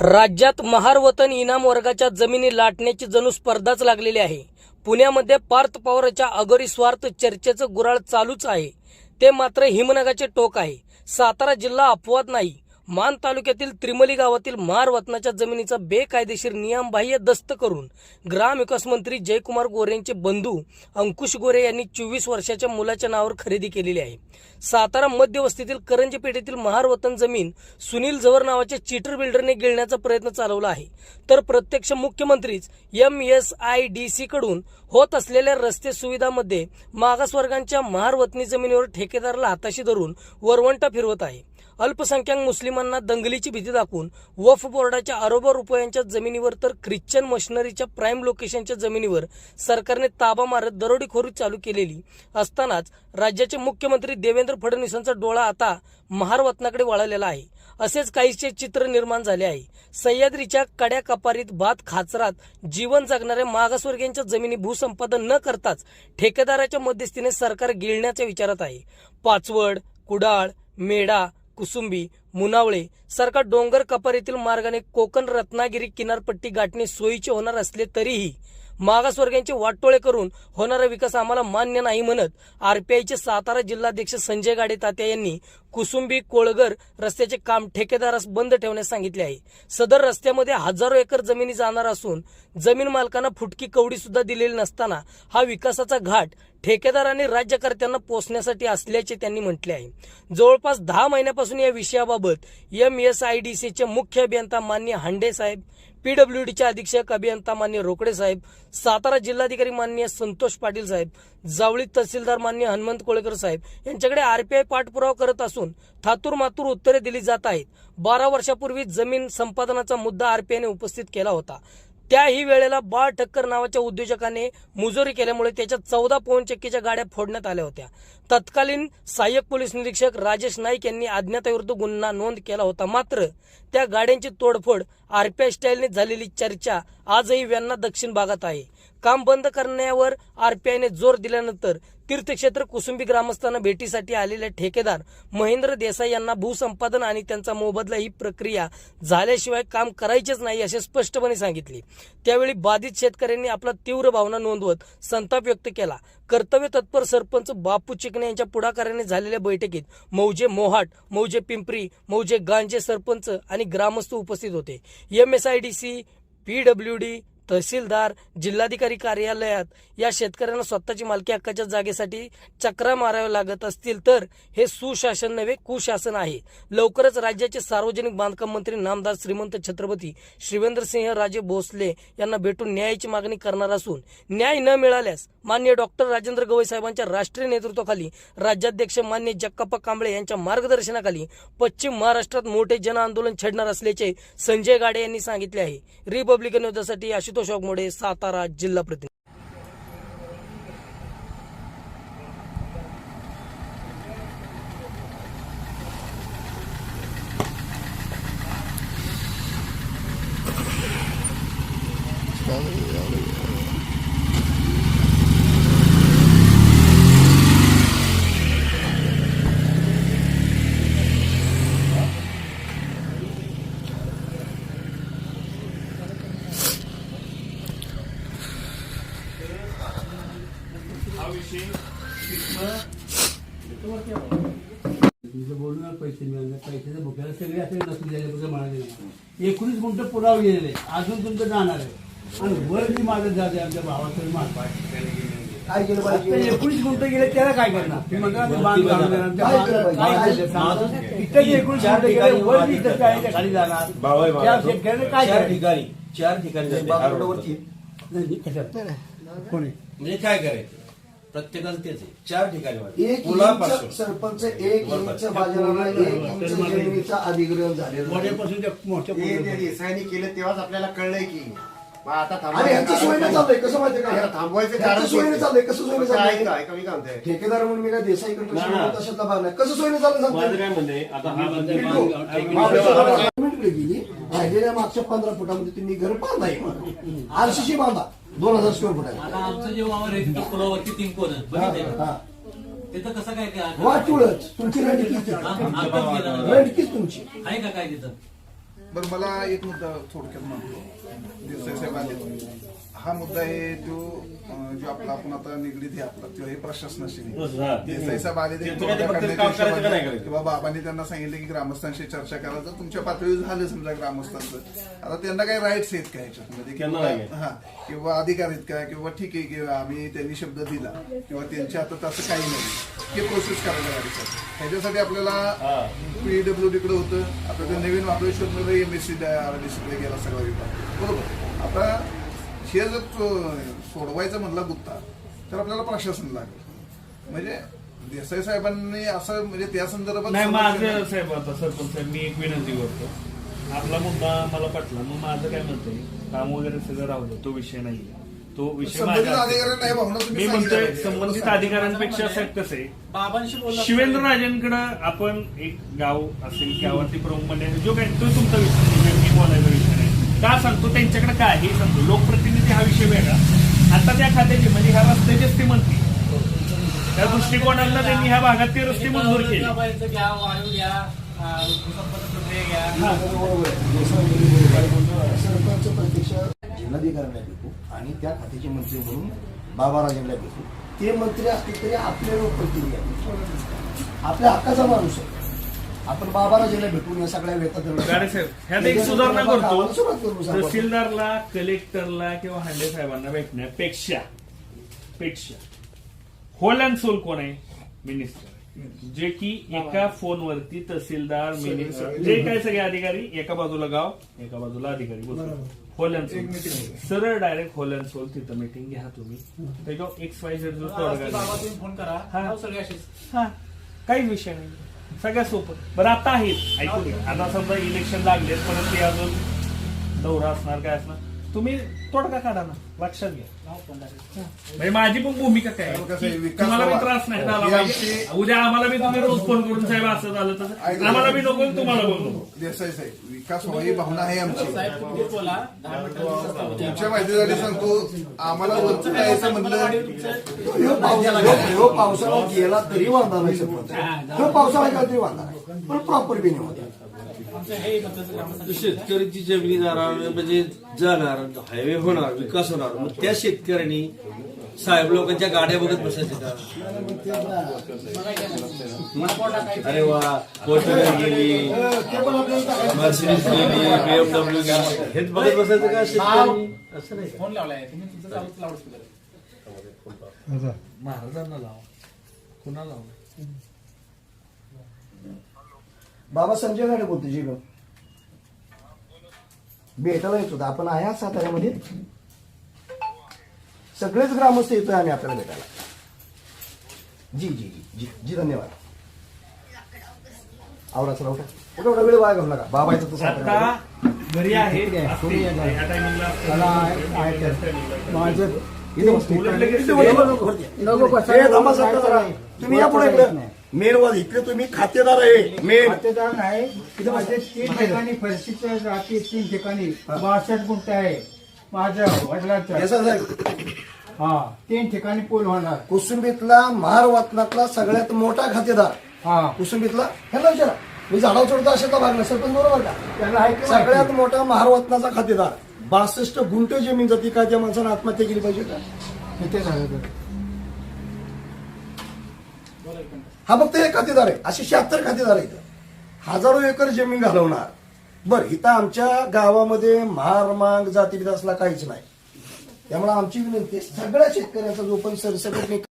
राज्यात महारवतन इनाम वर्गाच्या जमिनी लाटण्याची जणू स्पर्धाच लागलेली आहे. पुण्यामध्ये पार्थ पवारच्या अगोरी स्वार्थ चर्चेचं गुराळ चालूच आहे. ते मात्र हिमनगाचे टोक आहे. सातारा जिल्हा अपवाद नाही. मान तालुक्यातील त्रिमली गावातील मार वतनाच्या जमिनीचा बेकायदेशीर नियमबाह्य दस्त करून ग्रामविकास मंत्री जयकुमार गोरे यांचे बंधू अंकुश गोरे यांनी चोवीस वर्षाच्या मुलाच्या नावावर खरेदी केलेली आहे. सातारा मध्यवस्तीतील करंजी पेठेतील महार वतन जमीन सुनील जवर नावाच्या चीटर बिल्डरने गिळण्याचा प्रयत्न चालवला आहे. तर प्रत्यक्ष मुख्यमंत्रीच M S I D C कडून होत असलेल्या रस्ते सुविधामध्ये मागासवर्गांच्या महार वतनी जमिनीवर ठेकेदाराला हाताशी धरून वरवंटा फिरवत आहे. अल्पसंख्याक मुस्लिमांना दंगलीची भीती दाखवून वफ बोर्डाच्या अरबो रुपयांच्या जमिनीवर तर ख्रिश्चन मशिनरीच्या प्राईम लोकेशनच्या जमिनीवर सरकारने ताबा मारत दरोडेखोरी चालू केलेली असतानाच राज्याचे मुख्यमंत्री देवेंद्र फडणवीसांचा डोळा आता महारवतनाकडे वळालेला आहे. असेच काहीसे चित्र निर्माण झाले आहे. सह्याद्रीच्या कड्या कपारीत भात खाचरात जीवन जगणाऱ्या मागासवर्गीयांच्या जमिनी भूसंपादन न करताच ठेकेदाराच्या मध्यस्थीने सरकार गिळण्याच्या विचारात आहे. पाचवड कुडाळ मेढा कुसुंबी मुनावळे सारखा डोंगर कपारीतील मार्गाने कोकण रत्नागिरी किनारपट्टी गाठणे सोयीचे होणार असले तरीही मागासवर्गीयांचे वाटोळे करून होणारा विकास आम्हाला मान्य नाही म्हणत. आरपीआयचे सातारा जिल्हाध्यक्ष संजय गाडे तात्या यांनी कुसुंबी कोळगर रस्त्याचे काम ठेकेदारास बंद ठेवण्यास सांगितले आहे. सदर रस्त्यामध्ये हजारो एकर जमिनी जाणार असून जमीन मालकांना फुटकी कवडी सुद्धा दिलेली नसताना हा विकासाचा घाट ठेकेदार आणि राज्यकर्त्यांना पोचण्यासाठी असल्याचे त्यांनी म्हटले आहे. जवळपास दहा महिन्यापासून या विषयाबाबत एम एस आय डी सीचे मुख्य अभियंता मान्य हांडे साहेब पीडब्ल्यूडीचे अधीक्षक अभियंता मान्य रोकडे साहेब सातारा जिल्हाधिकारी मान्य संतोष पाटील साहेब जावळी तहसीलदार मान्य हनुमंत कोळेकर साहेब यांच्याकडे आरपीआय पाठपुरावा करत असून थातूर मातूर उत्तरे दिली जात आहेत. बारा वर्षापूर्वी जमीन संपादनाचा मुद्दा आरपीआयने उपस्थित केला होता. त्याही वेळेला बाळ ठक्कर नावाच्या उद्योजकाने मुजोरी केल्यामुळे त्याच्या चौदा पवन चक्कीच्या गाड्या फोडण्यात आल्या होत्या. तत्कालीन सहाय्यक पोलीस निरीक्षक राजेश नाईक यांनी अज्ञाताविरुद्ध गुन्हा नोंद केला होता. मात्र त्या गाड्यांची तोडफोड आरपीआय स्टाईलने झालेली चर्चा आजही व्यांना दक्षिण भागात आहे. काम बंद करण्यावर आरपीआयने जोर दिल्यानंतर तीर्थक्षेत्र कुसुंबी ग्रामस्थांना भेटीसाठी आलेले ठेकेदार महेंद्र देसाई यांना भूसंपादन आणि त्यांचा मोबदला ही प्रक्रिया झाल्याशिवाय काम करायचेच नाही असे स्पष्टपणे सांगितले. त्यावेळी बाधित शेतकऱ्यांनी आपला तीव्र भावना नोंदवत संताप व्यक्त केला. कर्तव्य तत्पर सरपंच बापू चिकणे यांच्या पुढाकाराने झालेल्या बैठकीत मौजे मोहाट मौजे पिंपरी मौजे गांजे सरपंच आणि ग्रामस्थ उपस्थित होते. M S I D C P W D तहसीलदार जिल्हाधिकारी कार्यालयात या शेतकऱ्यांना स्वतःची मालकी हक्काच्या जागेसाठी चक्रा माराव्या लागत असतील तर हे सुशासन नव्हे कुशासन आहे. लवकरच राज्याचे सार्वजनिक बांधकाम मंत्री नामदार श्रीमंत छत्रपती श्रीवेंद्रसिंह राजे भोसले यांना भेटून न्यायाची मागणी करणार असून न्याय न मिळाल्यास मान्य डॉक्टर राजेंद्र गवई साहेबांच्या राष्ट्रीय नेतृत्वाखाली राज्याध्यक्ष मान्य जक्काप्पा कांबळे यांच्या मार्गदर्शनाखाली पश्चिम महाराष्ट्रात मोठे जन आंदोलन छेडणार असल्याचे संजय गाडे यांनी सांगितले आहे. रिपब्लिकन न्यूजसाठी आशुतोष वाघमोडे सातारा जिल्हा प्रतिनिधी म्हणाले. एकोणीस गुंठ पुलाव गेलेले अजून तुमचं जाणार आहे. आणि वर जी माझं जाते आमच्या भावाचं काय केलं पाहिजे? एकोणीस गुंठ गेले त्याला काय करणार. इथं एकोणीस गुंठ गेले वर जी इथं काय खाली जाणार. त्या. शेतकऱ्याने काय चार? ठिकाणी चार ठिकाणी? कोणी? म्हणजे काय करायचं? प्रत्येकाला तेच आहे. चार ठिकाणी. एक पुलापासून. इंच सरपंच एक इंच बाजाराला एक इंच जमिनीचा अधिग्रहण झालेलं आहे. मोठ्यापासून त्या मोठ्या ते ते पुढे. देसाईने केलं तेव्हाच आपल्याला कळलंय की. मग आता सोयीने चाललंय. कसं आता का? थांबवायचं ह्यांच्या कारण सोयीने चाललंय. कसं सोयीने फक्त ऐका चाललंय? ऐका मी काय म्हणतोय ठेकेदार म्हणून मी काय देसाईकडे नाही, नाही. तशातला भाग नाही. कसं सोयीने चाललं माझं सांगतो काय म्हणणे आता हा बंद बिलकुल. गव्हर्नमेंटकडे गेली. राहिलेल्या मागच्या पंधरा फुटामध्ये तुम्ही घर बांधा आरसीसी बांधा. दोन हजार स्क्वेअर फुट आता आमचं जे वावर आहे तिथं तीन कोण बघितले? तिथं कसं काय काय वाटूळच तुमची रणकीच आत्ताच गेलं रणकीच तुमची. आहे का काय तिथं? बरं मला एक मुद्दा थोडक्यात म्हणतो देसाई साहेब आले. हा मुद्दा आहे तो अं, जो आपला आपण आता निगडीत आहे आपला तो हे प्रशासनाशी हा, ते- देसाई साहेब आले ते ते तुम्ही ते फक्त करण्याच्या काम करायचं का नाही हिशोबाने करायचं? किंवा बाबांनी त्यांना सांगितलं की ग्रामस्थांशी चर्चा करा. तर तुमच्या पातळीवर झालं समजा ग्रामस्थांचं आता त्यांना काही राईट्स आहेत का ह्याच्यामध्ये त्यांना किंवा नाही. हा. किंवा अधिकार आहेत का? किंवा ठीक आहे की आम्ही त्यांनी शब्द दिला. किंवा त्यांच्या हातात असं काही नाही. हे प्रोसेस करायला लागेल ह्याच्यासाठी आपल्याला पीडब्ल्यू कडे होतं. आता ते नवीन महाबळेश्वरमध्ये एम एस सी कडे गेला सगळा विभाग. बरोबर. आता हे जर तो- सोडवायचं म्हणला गुत्ता तर आपल्याला प्रशासन लागेल. म्हणजे देसाई साहेबांनी असं म्हणजे त्या संदर्भात नाही माझं साहेब आता सरपंच साहेब मी एक विनंती करतो. आपला मुद्दा मला पटला. मग माझं काय म्हणतंय काम वगैरे सगळं राहू दे. तो विषय नाही तो विषय संबंधित माझ्या अधिकारी नाही भावना मी म्हणतोय. संबंधित अधिकाऱ्यांपेक्षा साहेब कसं आहे. बाबांशी बोलला शिवेंद्र राजेंकडं आपण एक गाव असेल गावातील प्रमुख मंडळ जो काही तो तुमचा विषय नाही, मी बोलायचा का सांगतो त्यांच्याकडे काय हे सांगतो. लोकप्रतिनिधी हा विषय वेगळा. आता त्या खात्याचे म्हणजे ह्या रस्त्याचेच ते मंत्री त्या दृष्टिकोनाला त्यांनी ह्या भागात ते रस्ते मंजूर केले. सरपंच प्रत्यक्ष जिल्हाधिकाऱ्यांना भेटू आणि त्या खात्याचे मंत्री म्हणून बाबा राजेंना भेटू. ते मंत्री असतील तरी आपले लोकप्रतिनिधी आहेत. आपल्या हक्काचा माणूस आहे. आपण बाबाराजांना भेटून या सगळ्या गाडे साहेब ह्यात एक सुधारणा करतो. तहसीलदारला कलेक्टरला किंवा हांडे साहेबांना भेटण्यापेक्षा पेक्षा. होल अँड सोल कोण आहे? मिनिस्टर जे की एका फोनवरती तहसीलदार मिनिस्टर जे काय सगळे अधिकारी एका बाजूला गाव एका बाजूला अधिकारी बसतात. Whole and sole. सरळ डायरेक्ट होल अँड सोल तिथं मिटिंग घ्या तुम्ही. त्याच्यावर एक्स वाय झेड जो बाबा तोडगा तुम्ही फोन करा. हा. हो, हा. काहीच विषय नाही. सगळ्यात सोपं. बरं आता आहेत ऐकून घ्या आता समजा इलेक्शन लागले परत ते अजून दौरा असणार काय असणार? तुम्ही तोडगा काढा ना लक्षात घ्या. म्हणजे माझी पण भूमिका काय आहे? कसं आहे, विकास तुम्हाला बी व्हावा. त्रास नाही झाला ही पाहिजे. आमची- उद्या आम्हाला बी तुम्ही रोज फोन करून साहेब असं झालं तसं. ऐका. आम्हाला बी नको तुम्हाला पण नको देसाई साहेब. विकास व्हावा ही भावना आहे आमची. साहेब तुम्ही बोला दहा तुमच्या माहितीसाठी सांगतो आम्हाला वरचं जायचं म्हणलं ह्यो पावसाळा ह्यो पावसाळा गेला तरी वांधा नाही ह्यो पावसाळा गेला तरी वांधा नाही. पण प्रॉपर बी नाही होता आमचं हे मतदारचं ग्रामस्थांचं शेतकऱ्याची जमिनी जाणार म्हणजे जाणार हायवे होणार विकास होणार. मग त्या शेतकऱ्यांनी साहेब लोकांच्या गाड्या बघत बसायचे का? अरे वा पोर्टुगल गेली मर्सिडीज गेली बीएमडब्ल्यू गेली हेच बघत बसायचं का शेतकऱ्यांनी? असं नाही. फोन लावलाय महाराजांना लावा. कुणा लावा? बाबा संजय गाडे बोलतो जी भेटायला येत होता. आपण आहे साताऱ्यामध्ये. सगळेच ग्रामस्थ येतोय आम्ही आपल्याला भेटायला. जी जी जी जी जी धन्यवाद. आवरा चला उठा. उठा उठा वेळ वाया घालू नका. बाबा येतो आता घरी आहे जरा. तुम्ही या पुढे इकडे तुम्ही खातेदार आहे. मेन खातेदार नाही. इथे माझे तीन ठिकाणी फरशीचं राहते तीन ठिकाणी. बासष्ट गुंठ आहे. माझ्या वडिलांचं साहेब. हा तीन ठिकाणी पूल होणार. कुसुंबीतला महार वातनातला सगळ्यात मोठा खातेदार. हा. कुसुंबीतला? ह्याला विचारा. मी झाडावर चढतो अशातला भाग नाही सरपंच बरोबर का? त्याला आहे की सगळ्यात? मोठा महारवतनाचा खातेदार. बासष्ट गुंठ जमीन जाती. काय त्या माणसानं आत्महत्या केली पाहिजे का? किती झालं तर? हा फक्त एक खातेदार आहे. असे शहात्तर खातेदार आहेत. हजारो एकर जमीन घालवणार. बर इथं आमच्या गावामध्ये महार मांग जातीभेद असला काहीच नाही. त्यामुळे आमची विनंती सगळ्या शेतकऱ्यांचा जो पण सरसकट